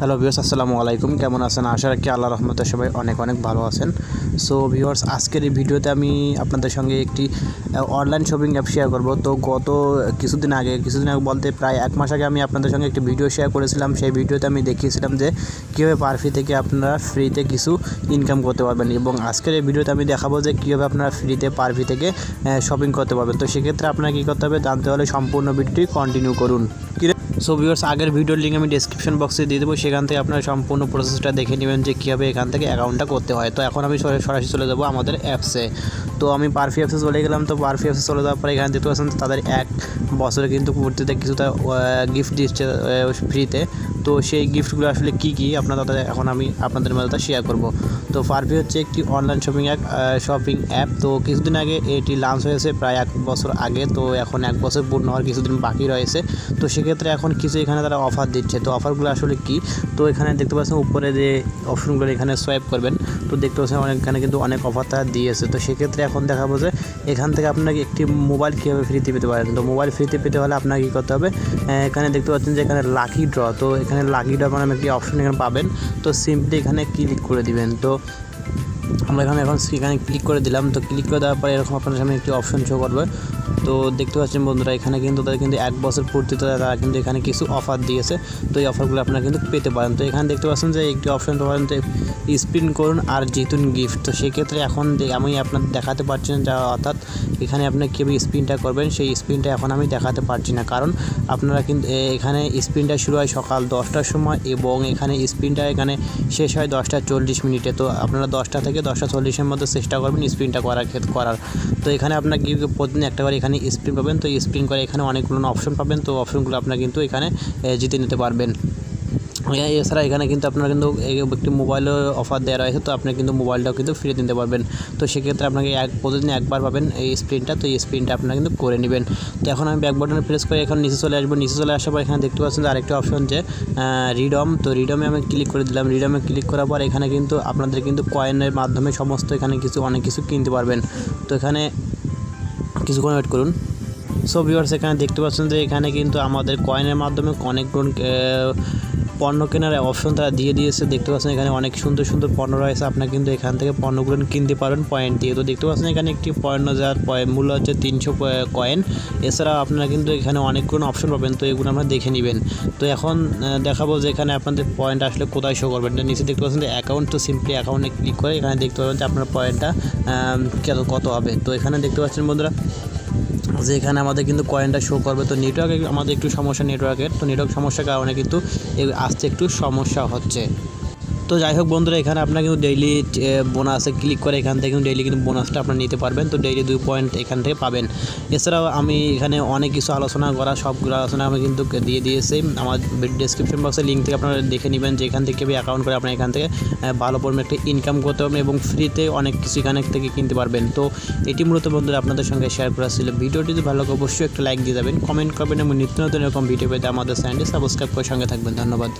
Hello viewers, আসসালামু আলাইকুম। কেমন আছেন? আশা রাখি আল্লাহ রহমতে সবাই অনেক অনেক ভালো আছেন। সো ভিউয়ার্স, আজকের এই ভিডিওতে আমি আপনাদের সঙ্গে একটি অনলাইন শপিং অ্যাপ শেয়ার করব। তো গত কিছুদিন আগে কিছুদিন আগে বলতে প্রায় এক মাস আগে আমি আপনাদের সঙ্গে একটি ভিডিও শেয়ার করেছিলাম। সেই ভিডিওতে আমি দেখিয়েছিলাম যে, কীভাবে পারফি থেকে আপনারা ফ্রিতে কিছু ইনকাম করতে পারবেন এবং আজকের এই ভিডিওতে আমি দেখাবো যে, কীভাবে আপনারা ফ্রিতে পারফি থেকে শপিং করতে পারবেন। তো সেক্ষেত্রে আপনারা কী করতে হবে? জানতে হলে সম্পূর্ণ ভিডিওটি কন্টিনিউ করুন। সো ভিউয়ার্স, আগের ভিডিওর লিঙ্ক আমি ডিসক্রিপশন বক্সে দিয়ে দেবো। সেখান থেকে আপনারা সম্পূর্ণ প্রসেসটা দেখে নেবেন যে কীভাবে এখান থেকে অ্যাকাউন্টটা করতে হয়। তো এখন আমি সরা- সরাসরি চলে যাব আমাদের অ্যাপসে তো আমি পারফি অ্যাপসে চলে গেলাম। তো পারফি অ্যাপসে চলে যাওয়ার পরে এখানে পাচ্ছেন তাদের এক বছরে কিন্তু প্রতিতে কিছুটা গিফট দিচ্ছে ফ্রিতে তো সেই গিফটগুলো আসলে কী কী? আপনার তাদের এখন আমি আপনাদের মাঝে শেয়ার করব। তো পারফি হচ্ছে একটি online shopping app shopping app তো কিছুদিন আগে এটি লঞ্চ হয়েছে প্রায় এক বছর আগে। তো এখন এক বছর পূর্ণ হওয়ার কিছুদিন বাকি রয়েছে। তো সেক্ষেত্রে এখন কিছু এখানে তারা অফার দিচ্ছে। তো অফারগুলো আসলে কি? তো এখানে দেখতে পাচ্ছেন উপরে যে অপশনগুলো এখানে সোয়াইপ করবেন, তো দেখতে পাচ্ছেন এখানে কিন্তু অনেক অফার তারা দিয়েছে। তো সেক্ষেত্রে এখন দেখাবো যে এখান থেকে আপনাকে একটি মোবাইল কীভাবে ফ্রিতে পেতে পারেন। তো মোবাইল ফ্রিতে পেতে হলে আপনাকে কী করতে হবে এখানে দেখতে পাচ্ছেন যে এখানে লাকি ড্র তো এখানে লাকি ড্র মানে একটি অপশন এখানে পাবেন। তো সিম্পলি এখানে ক্লিক করে দিবেন। তো আমরা এখানে এখন এখানে ক্লিক করে দিলাম। তো ক্লিক করে দেওয়ার পরে এরকম আপনার সামনে একটি অপশন শো করবে। তো দেখতে পাচ্ছেন বন্ধুরা, এখানে কিন্তু তাদের কিন্তু এক বছর পূর্তিতে তারা কিন্তু এখানে কিছু অফার দিয়েছে। তো এই অফারগুলো আপনারা কিন্তু পেতে পারেন। তো এখানে দেখতে পাচ্ছেন যে একটি অপশন পাবেন তো স্পিন করুন আর জিতুন গিফট তো সেক্ষেত্রে এখন আমি আপনার দেখাতে পারছি না, যা অর্থাৎ এখানে আপনি কীভাবে স্পিনটা করবেন, সেই স্পিনটা এখন আমি দেখাতে পারছি না। কারণ আপনারা কিন্তু এখানে স্পিনটা শুরু হয় সকাল দশটার সময় এবং এখানে স্পিনটা এখানে শেষ হয় দশটা চল্লিশ মিনিটে। তো আপনারা দশটা থেকে দশটা চল্লিশের মধ্যে চেষ্টা করবেন স্পিনটা করার করার। তো এখানে আপনার কি প্রতিদিন একটা করে এখানে স্পিন পাবেন। তো স্পিন করে এখানে অনেকগুলো অপশন পাবেন। তো অপশনগুলো আপনারা কিন্তু এখানে জিতে নিতে পারবেন। এছাড়া এখানে কিন্তু আপনারা কিন্তু একটি মোবাইলও অফার দেওয়া রয়েছে। তো আপনি কিন্তু মোবাইলটাও কিন্তু ফিরে দিতে পারবেন। তো সেক্ষেত্রে আপনাকে এক, প্রতিদিন একবার পাবেন এই স্প্রিনটা তো এই স্প্রিনটা আপনারা কিন্তু করে নেবেন। তো এখন আমি ব্যাক বাটনে প্রেস করে এখন নিচে চলে আসব। নিচে চলে আসার পর এখানে দেখতে পাচ্ছেন আরেকটি অপশন যে রিডম তো রিডমে আমি ক্লিক করে দিলাম। রিডমে ক্লিক করার পর এখানে কিন্তু আপনাদের কিন্তু কয়েনের মাধ্যমে সমস্ত এখানে কিছু, অনেক কিছু কিনতে পারবেন। তো এখানে কিছুক্ষণ ওয়েট করুন। সো ভিউয়ার্স এখানে দেখতে পাচ্ছেন যে এখানে কিন্তু আমাদের কয়েনের মাধ্যমে অনেকগুলো পণ্য কেনার অপশন তারা দিয়ে দিয়েছে। দেখতে পাচ্ছেন এখানে অনেক সুন্দর সুন্দর পণ্য রয়েছে। আপনারা কিন্তু এখান থেকে পণ্যগুলো কিনতে পারেন পয়েন্ট দিয়ে। তো দেখতে পাচ্ছেন এখানে একটি পণ্য যার মূল্য হচ্ছে তিনশো কয়েন এছাড়া আপনারা কিন্তু এখানে অনেকগুলো অপশন পাবেন। তো এগুলো আপনারা দেখে নেবেন। তো এখন দেখাবো যে এখানে আপনাদের পয়েন্ট আসলে কোথায় শো করবেন। নিচে দেখতে পাচ্ছেন যে অ্যাকাউন্ট তো সিম্পলি অ্যাকাউন্টে ক্লিক করে এখানে দেখতে পাবেন যে আপনার পয়েন্টটা কত হবে। তো এখানে দেখতে পাচ্ছেন বন্ধুরা যে এখানে আমাদের কিন্তু কয়েনটা শো করবে, তো নেটওয়ার্কের আমাদের একটু সমস্যা নেটওয়ার্কের তো নেটওয়ার্ক সমস্যার কারণে কিন্তু আসতে একটু সমস্যা হচ্ছে। তো যাই হোক বন্ধুরা, এখানে আপনার কিন্তু ডেইলি বোনাসে ক্লিক করে এখান থেকে কিন্তু ডেইলি কিন্তু বোনাসটা আপনারা নিতে পারবেন। তো ডেইলি দুই পয়েন্ট এখান থেকে পাবেন। এছাড়াও আমি এখানে অনেক কিছু আলোচনা করা, সবগুলো আলোচনা আমি কিন্তু দিয়ে দিয়েছি। আমার ডিসক্রিপশন বক্সে লিঙ্ক থেকে আপনারা দেখে নেবেন যে এখান থেকে অ্যাকাউন্ট করে আপনারা এখান থেকে ভালো পরিমাণে একটা ইনকাম করতে পারবেন এবং ফ্রিতে অনেক কিছু এখানে থেকে কিনতে পারবেন। তো এটি মূলত বন্ধুরা আপনাদের সঙ্গে শেয়ার করা ছিল। ভিডিওটি যদি ভালো লাগে অবশ্যই একটা লাইক দিয়ে যাবেন। কমেন্ট করবেন এবং নিত্য নতুন এরকম ভিডিও পেতে আমাদের চ্যানেলটি সাবস্ক্রাইব করে সঙ্গে থাকবেন। ধন্যবাদ।